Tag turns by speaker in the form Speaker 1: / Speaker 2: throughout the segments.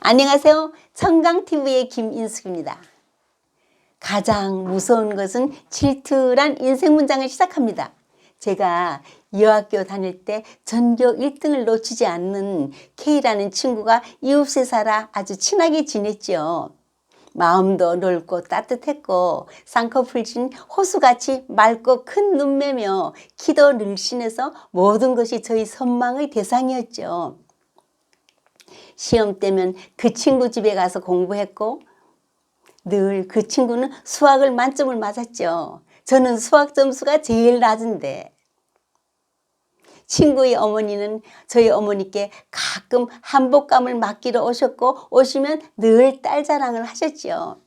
Speaker 1: 안녕하세요. 청강TV의 김인숙입니다. 가장 무서운 것은 질투란 인생 문장을 시작합니다. 제가 여학교 다닐 때 전교 1등을 놓치지 않는 K라는 친구가 이웃에 살아 아주 친하게 지냈죠. 마음도 넓고 따뜻했고 쌍꺼풀진 호수같이 맑고 큰 눈매며 키도 늘씬해서 모든 것이 저희 선망의 대상이었죠. 시험 때면 그 친구 집에 가서 공부했고 늘 그 친구는 수학을 만점을 맞았죠. 저는 수학 점수가 제일 낮은데 친구의 어머니는 저희 어머니께 가끔 한복감을 맡기러 오셨고 오시면 늘 딸 자랑을 하셨죠.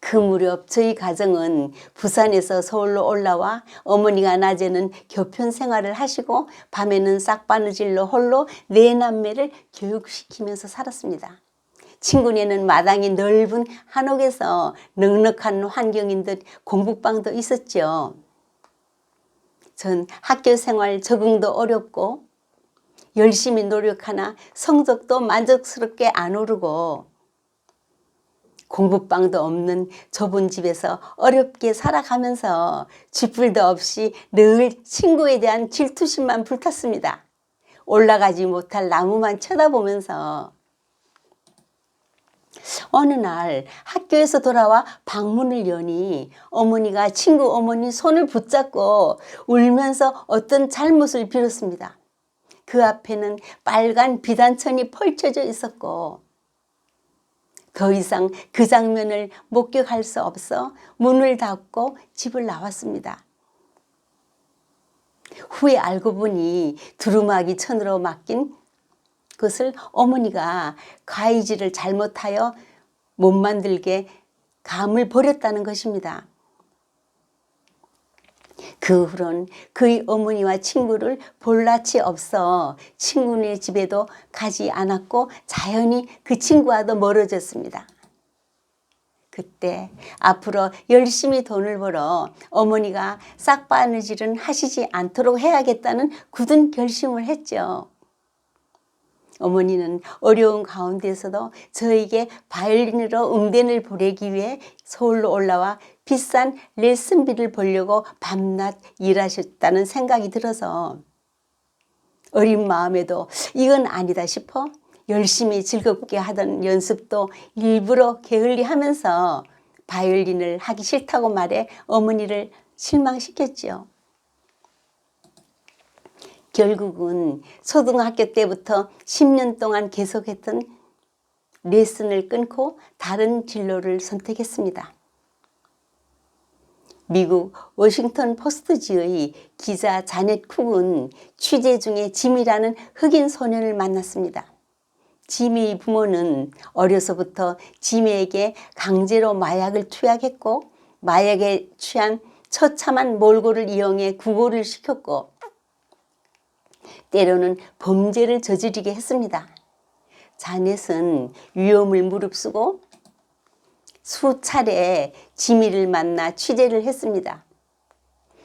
Speaker 1: 그 무렵 저희 가정은 부산에서 서울로 올라와 어머니가 낮에는 교편 생활을 하시고 밤에는 싹바느질로 홀로 네 남매를 교육시키면서 살았습니다. 친구네는 마당이 넓은 한옥에서 넉넉한 환경인 듯 공부방도 있었죠. 전 학교 생활 적응도 어렵고 열심히 노력하나 성적도 만족스럽게 안 오르고 공부방도 없는 좁은 집에서 어렵게 살아가면서 쥐뿔도 없이 늘 친구에 대한 질투심만 불탔습니다. 올라가지 못할 나무만 쳐다보면서 어느 날 학교에서 돌아와 방문을 여니 어머니가 친구 어머니 손을 붙잡고 울면서 어떤 잘못을 빌었습니다. 그 앞에는 빨간 비단천이 펼쳐져 있었고 더 이상 그 장면을 목격할 수 없어 문을 닫고 집을 나왔습니다. 후에 알고 보니 두루마기 천으로 맡긴 그것을 어머니가 가위질을 잘못하여 못 만들게 감을 버렸다는 것입니다. 그 후론 그의 어머니와 친구를 볼 낯이 없어 친구네 집에도 가지 않았고 자연히 그 친구와도 멀어졌습니다. 그때 앞으로 열심히 돈을 벌어 어머니가 싹바느질은 하시지 않도록 해야겠다는 굳은 결심을 했죠. 어머니는 어려운 가운데서도 저에게 바이올린으로 응대를 보내기 위해 서울로 올라와 비싼 레슨비를 벌려고 밤낮 일하셨다는 생각이 들어서 어린 마음에도 이건 아니다 싶어 열심히 즐겁게 하던 연습도 일부러 게을리 하면서 바이올린을 하기 싫다고 말해 어머니를 실망시켰지요. 결국은 초등학교 때부터 10년 동안 계속했던 레슨을 끊고 다른 진로를 선택했습니다. 미국 워싱턴 포스트지의 기자 자넷 쿡은 취재 중에 짐이라는 흑인 소년을 만났습니다. 지미의 부모는 어려서부터 지미에게 강제로 마약을 투약했고 마약에 취한 처참한 몰골을 이용해 구골을 시켰고 때로는 범죄를 저지르게 했습니다. 자넷은 위험을 무릅쓰고 수차례 지미를 만나 취재를 했습니다.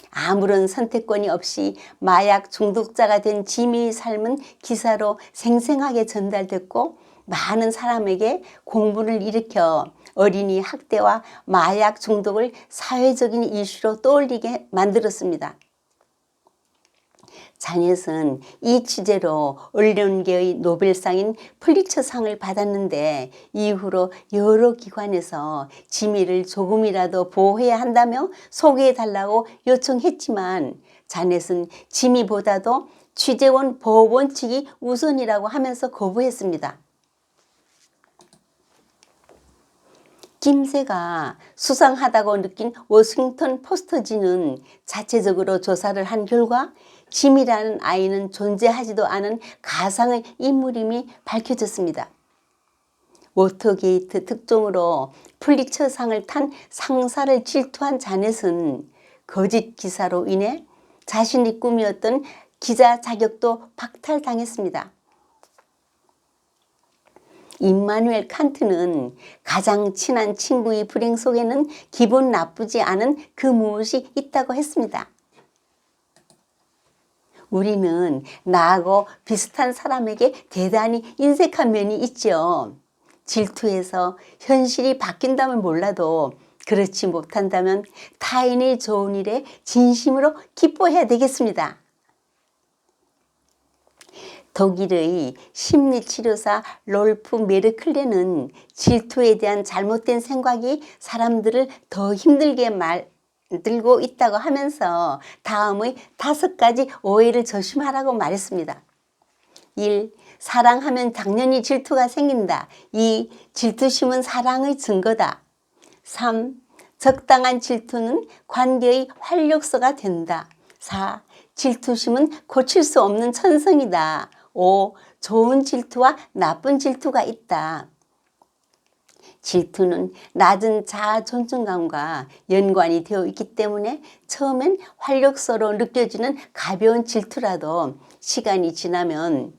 Speaker 1: 아무런 선택권이 없이 마약 중독자가 된 지미의 삶은 기사로 생생하게 전달됐고 많은 사람에게 공분을 일으켜 어린이 학대와 마약 중독을 사회적인 이슈로 떠올리게 만들었습니다. 자넷은 이 취재로 언론계의 노벨상인 플리처상을 받았는데 이후로 여러 기관에서 지미를 조금이라도 보호해야 한다며 소개해달라고 요청했지만 자넷은 지미보다도 취재원 보호 원칙이 우선이라고 하면서 거부했습니다. 김새가 수상하다고 느낀 워싱턴 포스터지는 자체적으로 조사를 한 결과 짐이라는 아이는 존재하지도 않은 가상의 인물임이 밝혀졌습니다. 워터게이트 특종으로 플리처상을 탄 상사를 질투한 자넷은 거짓 기사로 인해 자신이 꿈이었던 기자 자격도 박탈당했습니다. 임마누엘 칸트는 가장 친한 친구의 불행 속에는 기분 나쁘지 않은 그 무엇이 있다고 했습니다. 우리는 나하고 비슷한 사람에게 대단히 인색한 면이 있죠. 질투해서 현실이 바뀐다면 몰라도 그렇지 못한다면 타인의 좋은 일에 진심으로 기뻐해야 되겠습니다. 독일의 심리치료사 롤프 메르클레는 질투에 대한 잘못된 생각이 사람들을 더 힘들게 만 들고 있다고 하면서 다음의 다섯 가지 오해를 조심하라고 말했습니다. 1. 사랑하면 당연히 질투가 생긴다. 2. 질투심은 사랑의 증거다. 3. 적당한 질투는 관계의 활력소가 된다. 4. 질투심은 고칠 수 없는 천성이다. 5. 좋은 질투와 나쁜 질투가 있다. 질투는 낮은 자아 존중감과 연관이 되어 있기 때문에 처음엔 활력소로 느껴지는 가벼운 질투라도 시간이 지나면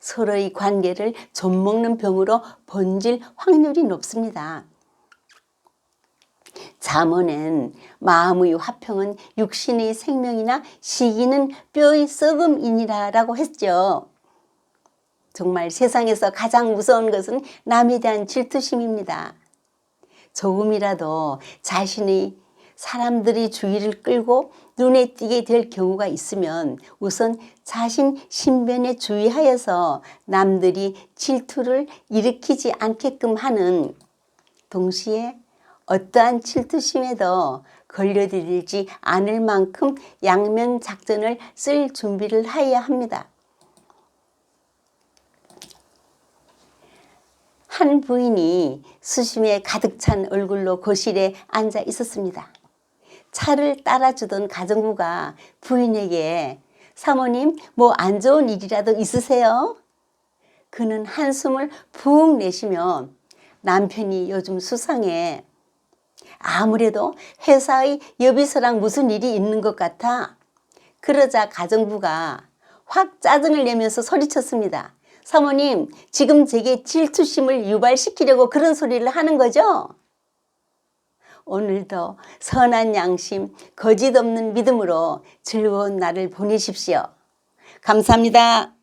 Speaker 1: 서로의 관계를 좀먹는 병으로 번질 확률이 높습니다. 잠언엔 마음의 화평은 육신의 생명이나 시기는 뼈의 썩음이니라라고 했죠. 정말 세상에서 가장 무서운 것은 남에 대한 질투심입니다. 조금이라도 자신의 사람들이 주의를 끌고 눈에 띄게 될 경우가 있으면 우선 자신 신변에 주의하여서 남들이 질투를 일으키지 않게끔 하는 동시에 어떠한 질투심에도 걸려들지 않을 만큼 양면 작전을 쓸 준비를 해야 합니다. 한 부인이 수심에 가득 찬 얼굴로 거실에 앉아 있었습니다. 차를 따라주던 가정부가 부인에게 사모님 뭐 안 좋은 일이라도 있으세요? 그는 한숨을 푹 내쉬며 남편이 요즘 수상해. 아무래도 회사의 여비서랑 무슨 일이 있는 것 같아. 그러자 가정부가 확 짜증을 내면서 소리쳤습니다. 사모님, 지금 제게 질투심을 유발시키려고 그런 소리를 하는 거죠? 오늘도 선한 양심, 거짓 없는 믿음으로 즐거운 날을 보내십시오. 감사합니다.